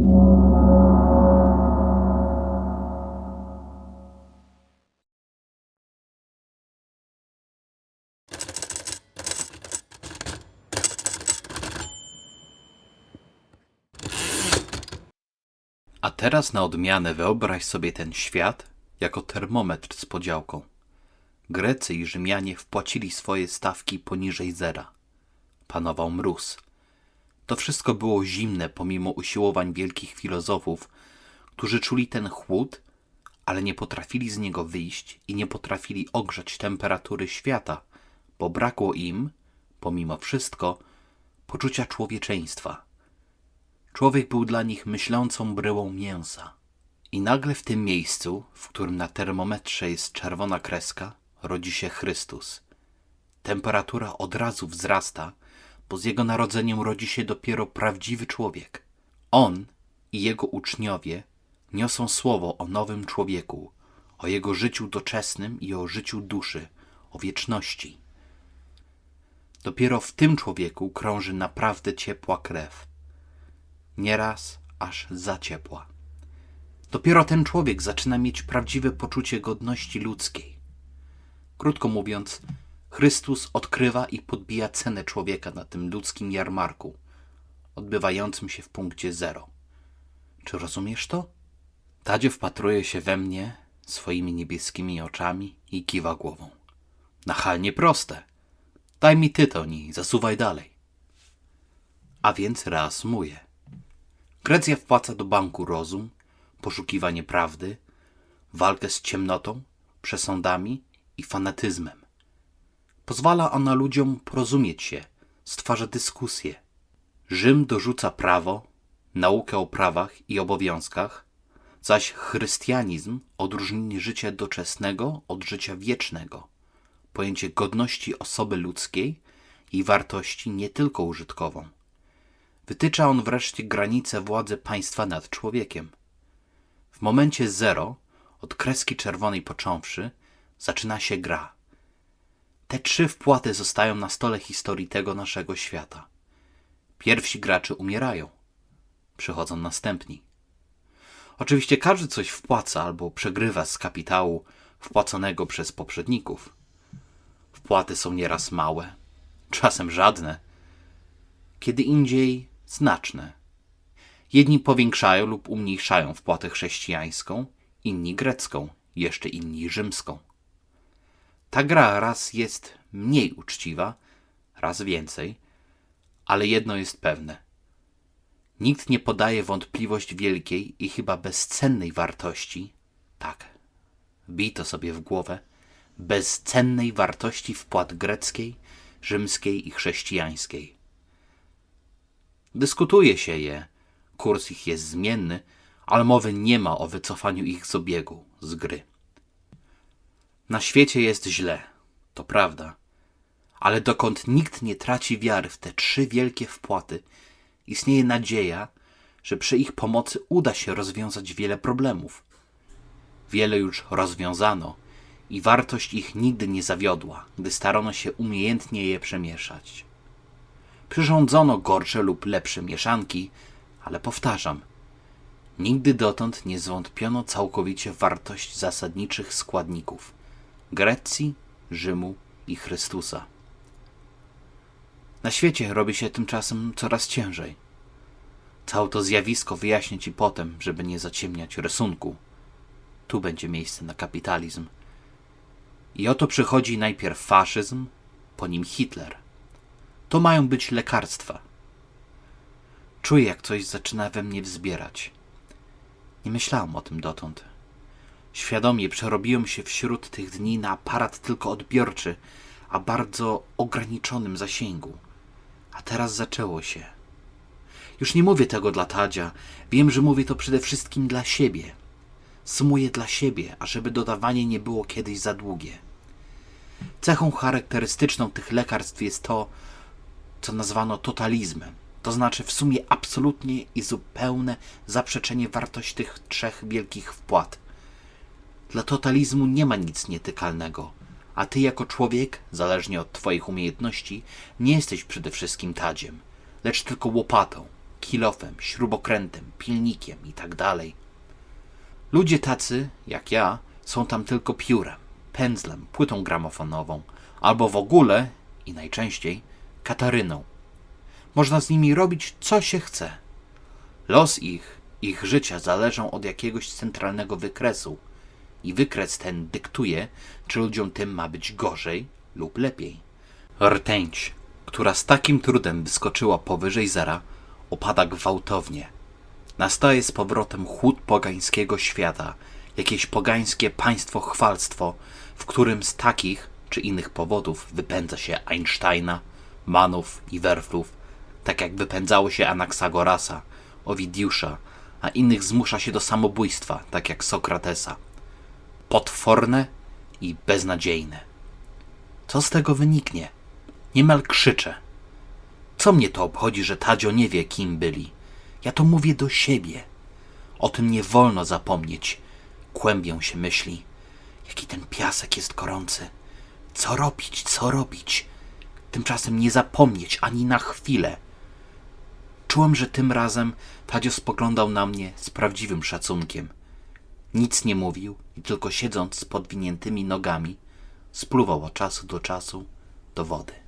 A teraz na odmianę wyobraź sobie ten świat jako termometr z podziałką. Grecy i Rzymianie wpłacili swoje stawki poniżej zera. Panował mróz. To wszystko było zimne pomimo usiłowań wielkich filozofów, którzy czuli ten chłód, ale nie potrafili z niego wyjść i nie potrafili ogrzać temperatury świata, bo brakło im, pomimo wszystko, poczucia człowieczeństwa. Człowiek był dla nich myślącą bryłą mięsa. I nagle w tym miejscu, w którym na termometrze jest czerwona kreska, rodzi się Chrystus. Temperatura od razu wzrasta, bo z jego narodzeniem rodzi się dopiero prawdziwy człowiek. On i jego uczniowie niosą słowo o nowym człowieku, o jego życiu doczesnym i o życiu duszy, o wieczności. Dopiero w tym człowieku krąży naprawdę ciepła krew nieraz aż za ciepła. Dopiero ten człowiek zaczyna mieć prawdziwe poczucie godności ludzkiej. Krótko mówiąc, Chrystus odkrywa i podbija cenę człowieka na tym ludzkim jarmarku, odbywającym się w punkcie zero. Czy rozumiesz to? Tadzie wpatruje się we mnie swoimi niebieskimi oczami i kiwa głową. Nachalnie proste. Daj mi tytoń zasuwaj dalej. A więc reasumuję. Grecja wpłaca do banku rozum, poszukiwanie prawdy, walkę z ciemnotą, przesądami i fanatyzmem. Pozwala ona ludziom porozumieć się, stwarza dyskusję. Rzym dorzuca prawo, naukę o prawach i obowiązkach, zaś chrystianizm odróżnienie życia doczesnego od życia wiecznego, pojęcie godności osoby ludzkiej i wartości nie tylko użytkową. Wytycza on wreszcie granice władzy państwa nad człowiekiem. W momencie zero, od kreski czerwonej począwszy, zaczyna się gra. Te trzy wpłaty zostają na stole historii tego naszego świata. Pierwsi gracze umierają. Przychodzą następni. Oczywiście każdy coś wpłaca albo przegrywa z kapitału wpłaconego przez poprzedników. Wpłaty są nieraz małe, czasem żadne, kiedy indziej znaczne. Jedni powiększają lub umniejszają wpłatę chrześcijańską, inni grecką, jeszcze inni rzymską. Ta gra raz jest mniej uczciwa, raz więcej, ale jedno jest pewne. Nikt nie podaje wątpliwość wielkiej i chyba bezcennej wartości, tak, wbij to sobie w głowę, bezcennej wartości wpłat greckiej, rzymskiej i chrześcijańskiej. Dyskutuje się je, kurs ich jest zmienny, ale mowy nie ma o wycofaniu ich z obiegu, z gry. Na świecie jest źle, to prawda, ale dokąd nikt nie traci wiary w te trzy wielkie wpłaty, istnieje nadzieja, że przy ich pomocy uda się rozwiązać wiele problemów. Wiele już rozwiązano i wartość ich nigdy nie zawiodła, gdy starano się umiejętnie je przemieszać. Przyrządzono gorsze lub lepsze mieszanki, ale powtarzam, nigdy dotąd nie zwątpiono całkowicie wartość zasadniczych składników Grecji, Rzymu i Chrystusa. Na świecie robi się tymczasem coraz ciężej. Całe to zjawisko wyjaśnię ci potem, żeby nie zaciemniać rysunku. Tu będzie miejsce na kapitalizm. I oto przychodzi najpierw faszyzm, po nim Hitler. To mają być lekarstwa. Czuję, jak coś zaczyna we mnie wzbierać. Nie myślałam o tym dotąd. Świadomie przerobiłem się wśród tych dni na aparat tylko odbiorczy, a bardzo ograniczonym zasięgu. A teraz zaczęło się. Już nie mówię tego dla Tadzia. Wiem, że mówię to przede wszystkim dla siebie. Sumuję dla siebie, ażeby dodawanie nie było kiedyś za długie. Cechą charakterystyczną tych lekarstw jest to, co nazwano totalizmem. To znaczy w sumie absolutnie i zupełne zaprzeczenie wartości tych trzech wielkich wpłat. Dla totalizmu nie ma nic nietykalnego, a ty jako człowiek, zależnie od twoich umiejętności, nie jesteś przede wszystkim tadziem, lecz tylko łopatą, kilofem, śrubokrętem, pilnikiem i tak. Ludzie tacy, jak ja, są tam tylko piórem, pędzlem, płytą gramofonową, albo w ogóle, i najczęściej, kataryną. Można z nimi robić, co się chce. Los ich, ich życia zależą od jakiegoś centralnego wykresu i wykres ten dyktuje, czy ludziom tym ma być gorzej lub lepiej. Rtęć, która z takim trudem wyskoczyła powyżej zera, opada gwałtownie. Nastaje z powrotem chłód pogańskiego świata, jakieś pogańskie państwo chwalstwo, w którym z takich czy innych powodów wypędza się Einsteina, Manów i Werflów, tak jak wypędzało się Anaxagorasa, Owidiusza, a innych zmusza się do samobójstwa, tak jak Sokratesa. Potworne i beznadziejne. Co z tego wyniknie? Niemal krzyczę. Co mnie to obchodzi, że Tadzio nie wie, kim byli? Ja to mówię do siebie. O tym nie wolno zapomnieć. Kłębią się myśli. Jaki ten piasek jest gorący. Co robić, co robić? Tymczasem nie zapomnieć ani na chwilę. Czułem, że tym razem Tadzio spoglądał na mnie z prawdziwym szacunkiem. Nic nie mówił i tylko siedząc z podwiniętymi nogami, spluwał od czasu do czasu do wody.